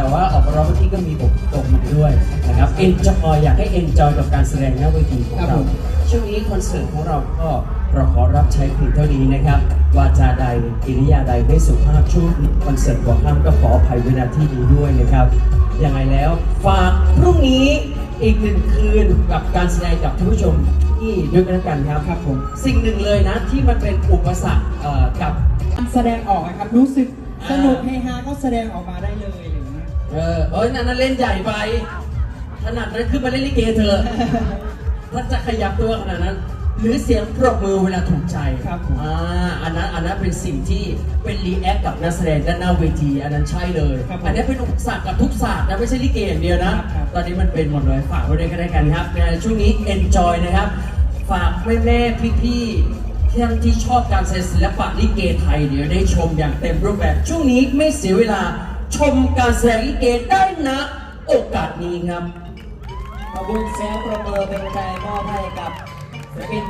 แต่ว่าออกมาร้องเมื่อกี้ก็มีบทตรงมาด้วยนะครับ enjoy อยากให้ enjoy กับการแสดงหน้าเวทีของครับเราผม ช่วงนี้คอนเสิร์ตของเราก็เราขอรับใช้เพียงเท่านี้นะครับวาจาใดกิริยาใดไม่สุภาพช่วงคอนเสิร์ตของข้ามก็ขออภัยเวลาที่นี้ด้วยนะครับยังไงแล้วฝากพรุ่งนี้อีกหนึ่งคืนกับการแสดงกับท่านผู้ชมที่ด้วยกันแล้วกันครับครับผมสิ่งหนึ่งเลยนะที่มันเป็นอุปสรรคเอ่อกับแสดงออกอะครับ รู้สึกอ่าสนุกเฮฮาก็แสดงออกมาได้เลยอะไรอย่าง เงี้ยเออเอ้ยนั่นนะเล่นใหญ่ไป ขนาดนั้นขึ้นมาเล่นลิเกเธอะถ้าจะขยับตัวขนาดนั้น หรือเสียงปรบมือเวลาถูกใจครับผม อ่าอันนั้นอันนั้นเป็นสิ่งที่เป็นรีแอคกับนักแสดงด้านหน้าเวที อันนั้นใช่เลย ครับผมอันนี้เป็นอุปสรรคกับทุกศาสตร์นะไม่ใช่ลิเกอย่างเดียวนะ ครับ ตอนนี้มันเป็นหมดเลยฝากไว้ด้วยกันแล้วกันครับในช่วงนี้ enjoy นะครับ ฝากแม่แม่พี่พี่ๆที่ที่ชอบการแสดงศิลปะลิเกไทยเดี๋ยวได้ชมอย่างเต็มรูปแบบ ช่วงนี้ไม่เสียเวลา ชมการแสดงลิเกได้นะโอกาสนี้ครับ ขอบคุณเสียงประเมินเป็นใจมอบให้กับศิลปิน